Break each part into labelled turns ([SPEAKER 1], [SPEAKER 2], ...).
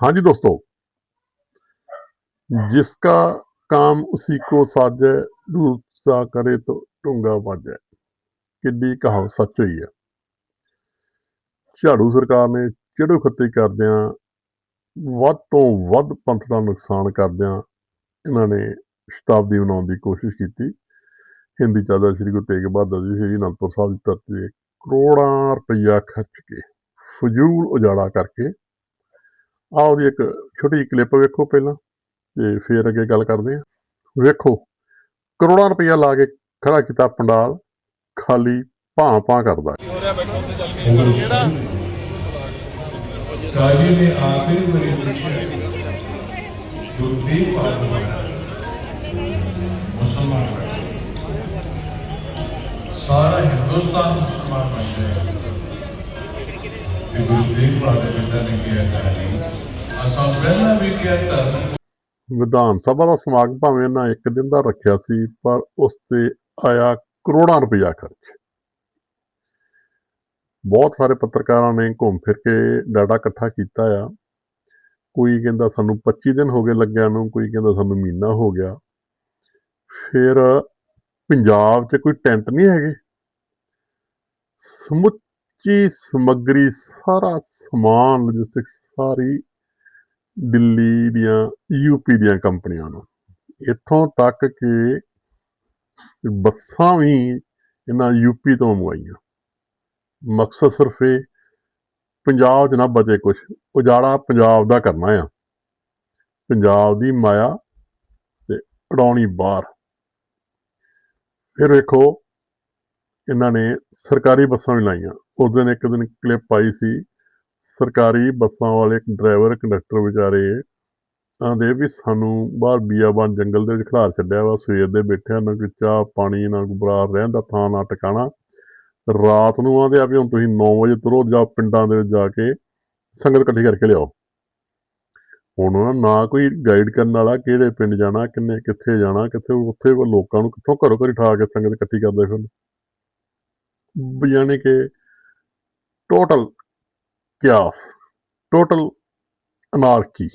[SPEAKER 1] हाँ जी दोस्तों जिसका काम उसी को साजे दूसरा करे तो ਢੁੰਗਾ ਵਾਜੇ ਕਿੱਡੀ ਕਹਾਵਤ ਸੱਚ ਹੋਈ ਹੈ ਝਾੜੂ ਸਰਕਾਰ ਨੇ ਚਿੜੋ ਖੱਤੀ ਕਰਦਿਆਂ ਵੱਧ ਤੋਂ ਵੱਧ ਪੰਥ ਦਾ ਨੁਕਸਾਨ ਕਰਦਿਆਂ ਇਹਨਾਂ ਨੇ ਸ਼ਤਾਬਦੀ ਮਨਾਉਣ ਦੀ ਕੋਸ਼ਿਸ਼ ਕੀਤੀ ਹਿੰਦੀ ਚਾਦਾ ਸ੍ਰੀ ਗੁਰੂ ਤੇਗ ਬਹਾਦਰ ਜੀ ਸ੍ਰੀ ਅਨੰਦਪੁਰ ਸਾਹਿਬ ਦੀ ਧਰਤੀ ਤੇ ਕਰੋੜਾਂ ਰੁਪਈਆ ਖਰਚ ਕੇ ਫਜ਼ੂਲ ਉਜਾੜਾ ਕਰਕੇ ਆਹ ਦੀ ਇੱਕ ਛੋਟੀ ਕਲਿੱਪ ਵੇਖੋ ਪਹਿਲਾਂ ਤੇ ਫਿਰ ਅੱਗੇ ਗੱਲ ਕਰਦੇ ਹਾਂ। ਵੇਖੋ, ਕਰੋੜਾਂ ਰੁਪਈਆ ਲਾ ਕੇ ਖੜਾ ਕੀਤਾ ਪੰਡਾਲ, ਖਾਲੀ ਭਾਂ ਭਾਂ ਕਰਦਾ।
[SPEAKER 2] ਕਾਜੀ ਨੇ ਆਖਿਰ ਮੇਰੀ ਪੁੱਛਿਆ ਗੁਰਦੀਪ ਆਦਮਾ ਮੁਸਲਮਾਨ ਸਾਰਾ ਹਿੰਦੁਸਤਾਨ ਮੁਸਲਮਾਨ ਬਣ ਜਾਏ ਗੁਰਦੀਪ ਆਦਮਾ ਨੇ ਕਿਹਾ ਕਹਾਣੀ ਅਸਾਂ ਪਹਿਲਾਂ ਵੀ ਕਿਹਾ ਧਰਮ
[SPEAKER 1] ਵਿਧਾਨ ਸਭਾ ਦਾ ਸਮਾਗਮ ਭਾਵੇਂ ਇਹਨਾਂ ਇੱਕ ਦਿਨ ਦਾ ਰੱਖਿਆ ਸੀ, ਪਰ ਉਸ ਤੇ ਆਇਆ ਕਰੋੜਾਂ ਰੁਪਇਆ ਖਰਚ। ਬਹੁਤ ਸਾਰੇ ਪੱਤਰਕਾਰਾਂ ਨੇ ਘੁੰਮ ਫਿਰ ਕੇ ਡਾਟਾ ਇਕੱਠਾ ਕੀਤਾ ਆ। ਕੋਈ ਕਹਿੰਦਾ ਸਾਨੂੰ 25 ਦਿਨ ਹੋ ਗਏ ਲੱਗਿਆ ਨੂੰ, ਕੋਈ ਕਹਿੰਦਾ ਸਾਨੂੰ ਮਹੀਨਾ ਹੋ ਗਿਆ। ਫਿਰ ਪੰਜਾਬ 'ਚ ਕੋਈ ਟੈਂਟ ਨਹੀਂ ਹੈਗੇ। ਸਮੁੱਚੀ ਸਮੱਗਰੀ ਸਾਰਾ ਸਮਾਨ ਲੌਜਿਸਟਿਕਸ ਸਾਰੀ ਦਿੱਲੀ ਦੀਆਂ ਯੂਪੀ ਦੀਆਂ ਕੰਪਨੀਆਂ ਨੂੰ। ਇੱਥੋਂ ਤੱਕ ਕਿ ਬੱਸਾਂ ਵੀ ਇਹਨਾਂ ਯੂਪੀ ਤੋਂ ਮੰਗਵਾਈਆਂ। ਮਕਸਦ ਸਿਰਫ ਇਹ, ਪੰਜਾਬ 'ਚ ਨਾ ਬਚੇ ਕੁਝ ਉਜਾੜਾ ਪੰਜਾਬ ਦਾ ਕਰਨਾ ਆ। ਪੰਜਾਬ ਦੀ ਮਾਇਆ ਤੇ ਉਡਾਉਣੀ ਬਾਹਰ। ਫਿਰ ਵੇਖੋ, ਇਹਨਾਂ ਨੇ ਸਰਕਾਰੀ ਬੱਸਾਂ ਵੀ ਲਾਈਆਂ। ਉਸ ਦਿਨ ਇੱਕ ਦਿਨ ਕਲਿੱਪ ਆਈ ਸੀ ਸਰਕਾਰੀ ਬੱਸਾਂ ਵਾਲੇ ਡਰਾਈਵਰ ਕੰਡਕਟਰ ਵਿਚਾਰੇ ਆਂਦੇ ਵੀ ਸਾਨੂੰ ਬਾਹਰ ਬੀਆਬਾਨ ਜੰਗਲ ਦੇ ਵਿੱਚ ਖਿਲਾਰ ਛੱਡਿਆ ਵਾ। ਸਵੇਰ ਦੇ ਬੈਠਿਆ ਨਾ ਕੋਈ ਚਾਹ ਪਾਣੀ ਨਾ ਕੋਈ ਬਰਾਰ ਰਹਿਣ ਦਾ ਥਾਂ ਨਾ ਟਿਕਾਣਾ। ਰਾਤ ਨੂੰ ਆਂਦੇ ਆ ਵੀ ਹੁਣ ਤੁਸੀਂ 9 ਵਜੇ ਤੁਰੋ, ਜਾ ਪਿੰਡਾਂ ਦੇ ਵਿੱਚ ਜਾ ਕੇ ਸੰਗਤ ਇਕੱਠੀ ਕਰਕੇ ਲਿਆਓ। ਹੁਣ ਉਹਨਾਂ ਨਾ ਕੋਈ ਗਾਈਡ ਕਰਨ ਵਾਲਾ ਕਿਹੜੇ ਪਿੰਡ ਜਾਣਾ, ਕਿੰਨੇ, ਕਿੱਥੇ ਜਾਣਾ, ਕਿੱਥੇ, ਉੱਥੇ ਉਹ ਲੋਕਾਂ ਨੂੰ ਕਿੱਥੋਂ ਘਰੋਂ ਘਰੀ ਠਾ ਕੇ ਸੰਗਤ ਇਕੱਠੀ ਕਰਦੇ ਫਿਰ ਯਾਨੀ ਕਿ ਟੋਟਲ ਕਿਆਸ ਟੋਟਲ ਅਨਾਰਕੀ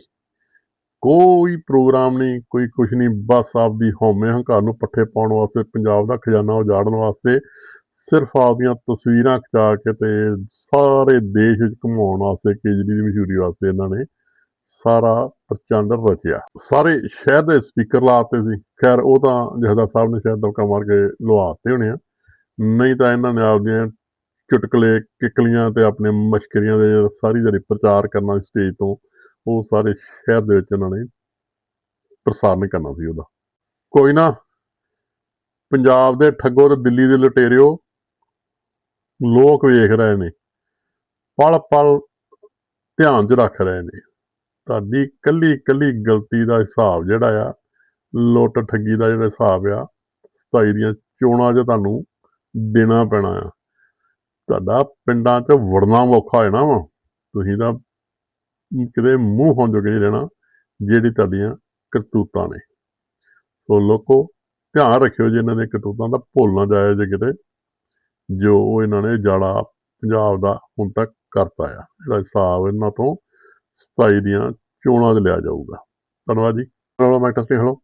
[SPEAKER 1] ਕੋਈ ਪ੍ਰੋਗਰਾਮ ਨਹੀਂ, ਕੋਈ ਕੁਝ ਨਹੀਂ, ਬਸ ਆਪਦੀ ਹਉਮੈ ਹੰਕਾਰ ਨੂੰ ਪੱਠੇ ਪਾਉਣ ਵਾਸਤੇ, ਪੰਜਾਬ ਦਾ ਖਜ਼ਾਨਾ ਉਜਾੜਨ ਵਾਸਤੇ ਸਿਰਫ ਆਪਦੀਆਂ ਤਸਵੀਰਾਂ ਖਿਚਾ ਕੇ ਤੇ ਸਾਰੇ ਦੇਸ਼ ਵਿੱਚ ਘੁਮਾਉਣ ਵਾਸਤੇ ਕੇਜਰੀ ਦੀ ਮਸ਼ਹੂਰੀ ਵਾਸਤੇ ਇਹਨਾਂ ਨੇ ਸਾਰਾ ਪ੍ਰਚੰਡ ਰਚਿਆ। ਸਾਰੇ ਸ਼ਹਿਰ ਦੇ ਸਪੀਕਰ ਲਾਤੇ ਸੀ। ਖੈਰ, ਉਹ ਤਾਂ ਜਹਦਾ ਸਾਹਿਬ ਨੇ ਸ਼ਾਇਦ ਦੌਕਾ ਮਾਰ ਕੇ ਲਵਾਤੇ ਹੋਣੇ ਆ। ਨਹੀਂ ਤਾਂ ਇਹਨਾਂ ਨੇ ਆਪਦੀਆਂ ਚੁਟਕਲੇ, ਕਿਕਲੀਆਂ ਤੇ ਆਪਣੇ ਮਸ਼ਕਰੀਆਂ ਦੇ ਸਾਰੀ ਜਿਹੜੀ ਪ੍ਰਚਾਰ ਕਰਨਾ ਸਟੇਜ ਤੋਂ, ਉਹ ਸਾਰੇ ਸ਼ਹਿਰ ਦੇ ਵਿੱਚ ਉਹਨਾਂ ਨੇ ਪ੍ਰਸਾਰਣ ਕਰਨਾ ਸੀ ਉਹਦਾ। ਕੋਈ ਨਾ, ਪੰਜਾਬ ਦੇ ਠੱਗੋ ਤੇ ਦਿੱਲੀ ਦੇ ਲੁਟੇਰਿਓ ਲੋਕ ਵੇਖ ਰਹੇ ਨੇ ਪਲ ਪਲ ਧਿਆਨ 'ਚ ਰੱਖ ਰਹੇ ਨੇ। ਤੁਹਾਡੀ ਕੱਲੀ ਕੱਲੀ ਗਲਤੀ ਦਾ ਹਿਸਾਬ ਜਿਹੜਾ ਆ ਲੁੱਟ ਠੱਗੀ ਦਾ ਜਿਹੜਾ ਹਿਸਾਬ ਆ 27 ਦੀਆਂ ਚੋਣਾਂ 'ਚ ਤੁਹਾਨੂੰ ਦੇਣਾ ਪੈਣਾ ਆ। ਤੁਹਾਡਾ ਪਿੰਡਾਂ 'ਚ ਵੜਨਾ ਔਖਾ ਹੋ ਵਾ। ਤੁਸੀਂ ਤਾਂ ਕਿਤੇ ਮੂੰਹ ਹੋਂ ਜੋਗੇ ਰਹਿਣਾ, ਜਿਹੜੀ ਤੁਹਾਡੀਆਂ ਕਰਤੂਤਾਂ ਨੇ। ਸੋ ਲੋਕੋ, ਧਿਆਨ ਰੱਖਿਓ ਜੇ ਇਹਨਾਂ ਦੇ ਕਰਤੂਤਾਂ ਦਾ ਭੁੱਲ ਨਾ ਜਾਏ ਜੇ ਕਿਤੇ, ਜੋ ਉਹ ਇਹਨਾਂ ਨੇ ਜਾੜਾ ਪੰਜਾਬ ਦਾ ਹੁਣ ਤੱਕ ਕਰਤਾ ਆ। ਜਿਹੜਾ ਹਿਸਾਬ ਇਹਨਾਂ ਤੋਂ 27 ਦੀਆਂ ਚੋਣਾਂ 'ਚ ਲਿਆ ਜਾਊਗਾ। ਧੰਨਵਾਦ ਜੀ। ਚਲੋ ਮੈਂ ਟਸਟੀ ਹਲੋ